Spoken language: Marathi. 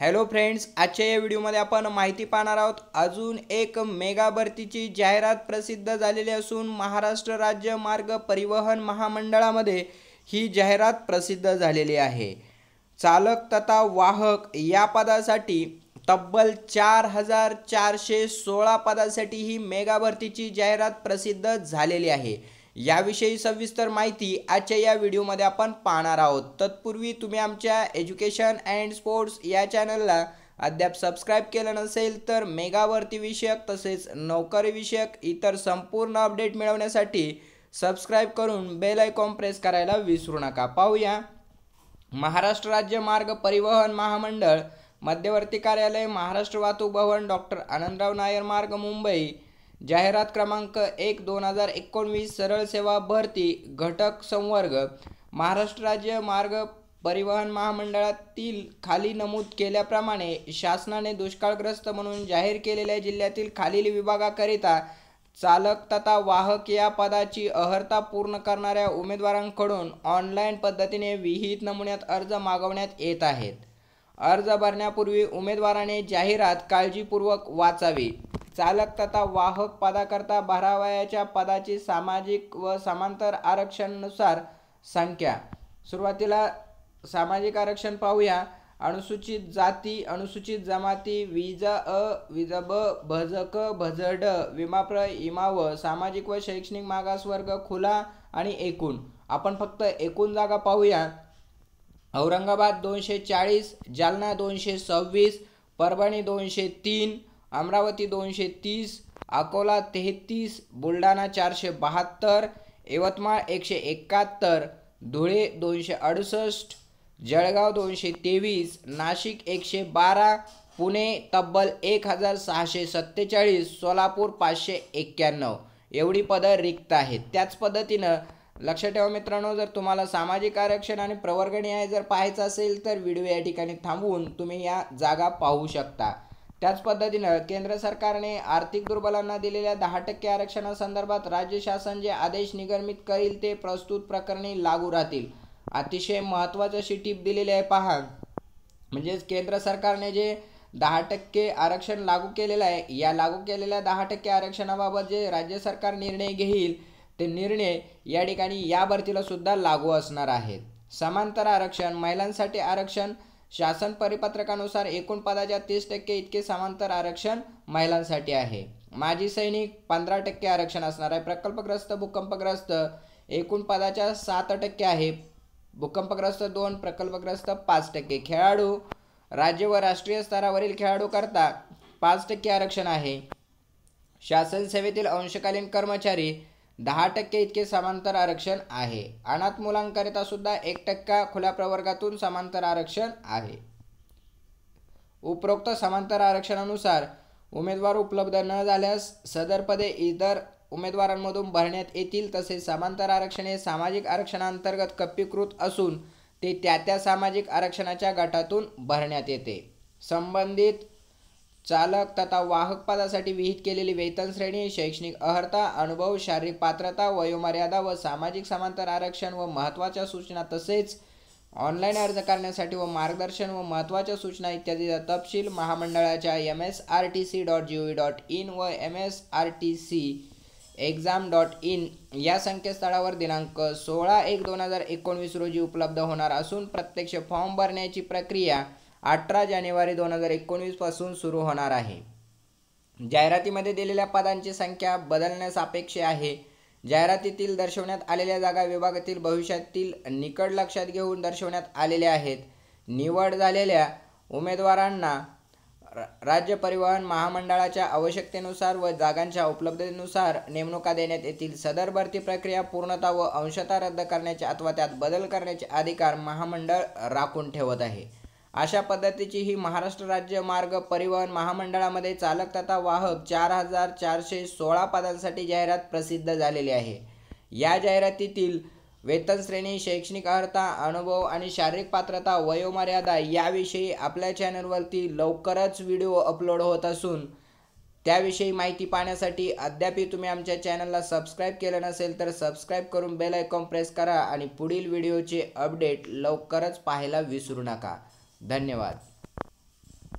हॅलो फ्रेंड्स आजच्या या व्हिडिओमध्ये आपण माहिती पाहणार आहोत अजून एक मेगा भरतीची जाहिरात प्रसिद्ध झालेली असून महाराष्ट्र राज्य मार्ग परिवहन महामंडळामध्ये ही जाहिरात प्रसिद्ध झालेली आहे. चालक तथा वाहक या पदासाठी तब्बल चार हजार चारशे सोळा पदासाठी ही मेगा भरतीची जाहिरात प्रसिद्ध झालेली आहे. याविषयी सविस्तर माहिती आजच्या या व्हिडिओमध्ये आपण पाहणार आहोत. तत्पूर्वी तुम्ही आमच्या एज्युकेशन अँड स्पोर्ट्स या चॅनलला अद्याप सबस्क्राईब केलं नसेल तर मेगावरती विषयक तसेच नोकरीविषयक इतर संपूर्ण अपडेट मिळवण्यासाठी सबस्क्राईब करून बेल आयकॉन प्रेस करायला विसरू नका. पाहूया. महाराष्ट्र राज्य मार्ग परिवहन महामंडळ मध्यवर्ती कार्यालय महाराष्ट्र वाहतूक भवन डॉक्टर आनंदराव नायर मार्ग मुंबई जाहिरात क्रमांक एक दोन हजार एकोणवीस सरळ सेवा भरती घटक संवर्ग महाराष्ट्र राज्य मार्ग परिवहन महामंडळातील खाली नमूद केल्याप्रमाणे शासनाने दुष्काळग्रस्त म्हणून जाहीर केलेल्या जिल्ह्यातील खालील विभागाकरिता चालक तथा वाहक या पदाची अहर्ता पूर्ण करणाऱ्या उमेदवारांकडून ऑनलाईन पद्धतीने विहित नमुन्यात अर्ज मागवण्यात येत आहेत. अर्ज भरण्यापूर्वी उमेदवाराने जाहिरात काळजीपूर्वक वाचावी. चालक तथा वाहक पदाकरता भरावयाच्या पदाची सामाजिक व समांतर आरक्षणानुसार संख्या. सुरुवातीला सामाजिक आरक्षण पाहूया. अनुसूचित जाती अनुसूचित जमाती विजा अ विज ब भज क भज ड विमाप्र इमाव सामाजिक व शैक्षणिक मागासवर्ग खुला आणि एकूण. आपण फक्त एकूण जागा पाहूया. औरंगाबाद दोनशे चाळीस जालना दोनशे सव्वीस परभणी दोनशे तीन अमरावती दोनशे तीस अकोला तेहतीस बुलढाणा चारशे बहात्तर यवतमाळ एकशे एकाहत्तर धुळे दोनशे अडुसष्ट जळगाव दोनशे तेवीस नाशिक एकशे बारा पुणे तब्बल एक हजार सहाशे सत्तेचाळीस सोलापूर पाचशे एक्क्याण्णव एवढी पदं रिक्त आहेत. त्याच पद्धतीनं लक्ष ठेवा मित्रांनो जर तुम्हाला सामाजिक आरक्षण आणि प्रवर्ग आहे जर पाहायचं असेल तर व्हिडिओ या ठिकाणी थांबवून तुम्ही या जागा पाहू शकता. त्याच पद्धतीनं केंद्र सरकारने आर्थिक दुर्बलांना दिलेल्या दहा टक्के आरक्षणासंदर्भात राज्य शासन जे आदेश निगमित करील ते प्रस्तुत प्रकरणी लागू राहतील. अतिशय महत्त्वाचं अशी टीप दिलेली आहे पहा. म्हणजेच केंद्र सरकारने जे दहा टक्के आरक्षण लागू केलेलं आहे या लागू केलेल्या दहा टक्के आरक्षणाबाबत जे राज्य सरकार निर्णय घेईल ते निर्णय या ठिकाणी या भरतीला सुद्धा लागू असणार आहेत. समांतर आरक्षण महिलांसाठी आरक्षण शासन परिपत्रकानुसार एकूण पदाच्या तीस टक्के इतके समांतर आरक्षण महिलांसाठी आहे. माजी सैनिक पंधरा टक्के आरक्षण असणार आहे. प्रकल्पग्रस्त भूकंपग्रस्त एकूण पदाच्या सात टक्के आहे. भूकंपग्रस्त दोन प्रकल्पग्रस्त पाच टक्के. खेळाडू राज्य व राष्ट्रीय स्तरावरील खेळाडू करता पाच टक्के आरक्षण आहे. शासन सेवेतील अंशकालीन कर्मचारी दहा टक्के इतके समांतर आरक्षण आहे. अनाथ मुलांकरिता सुद्धा एक टक्का खुल्या प्रवर्गातून समांतर आरक्षण आहे. उपरोक्त समांतर आरक्षणानुसार उमेदवार उपलब्ध न झाल्यास सदर पदे इतर उमेदवारांमधून भरण्यात येतील तसेच समांतर आरक्षण हे सामाजिक आरक्षणांतर्गत कप्पीकृत असून ते त्या त्या सामाजिक आरक्षणाच्या गटातून भरण्यात येते. संबंधित चालक तथा वाहक पदासाठी विहित केलेली वेतन श्रेणी शैक्षणिक अर्हता अनुभव शारीरिक पात्रता वयोमर्यादा व सामाजिक समांतर आरक्षण व महत्त्वाच्या सूचना तसेच ऑनलाईन अर्ज करण्यासाठी व मार्गदर्शन व महत्त्वाच्या सूचना इत्यादीचा तपशील महामंडळाच्या M S R T C dot G O V dot in व M S R T C exam dot in या संकेतस्थळावर दिनांक सोळा एक दोन हजार एकोणवीस रोजी उपलब्ध होणार असून प्रत्यक्ष फॉर्म भरण्याची प्रक्रिया अठरा जानेवारी दोन हजार एकोणवीसपासून सुरू होणार आहे. जाहिरातीमध्ये दिलेल्या पदांची संख्या बदलण्यास अपेक्षा आहे. जाहिरातीतील दर्शवण्यात आलेल्या जागा विभागातील भविष्यातील निकड लक्षात घेऊन दर्शवण्यात आलेल्या आहेत. निवड झालेल्या उमेदवारांना राज्य परिवहन महामंडळाच्या आवश्यकतेनुसार व जागांच्या उपलब्धतेनुसार नेमणुका देण्यात येतील. सदर भरती प्रक्रिया पूर्णता व अंशता रद्द करण्याचे अथवा त्यात बदल करण्याचे अधिकार महामंडळ राखून ठेवत आहे. अशा पद्धतीची ही महाराष्ट्र राज्य मार्ग परिवहन महामंडळामध्ये चालक तथा वाहक चार हजार चारशे सोळा पदांसाठी जाहिरात प्रसिद्ध झालेली आहे. या जाहिरातीतील वेतन श्रेणी शैक्षणिक अर्हता अनुभव आणि शारीरिक पात्रता वयोमर्यादा याविषयी आपल्या चॅनलवरती लवकरच व्हिडिओ अपलोड होत असून त्याविषयी माहिती पाहण्यासाठी अद्यापही तुम्ही आमच्या चॅनलला सबस्क्राईब केलं नसेल तर सबस्क्राईब करून बेल आयकॉन प्रेस करा आणि पुढील व्हिडिओचे अपडेट लवकरच पाहायला विसरू नका. धन्यवाद.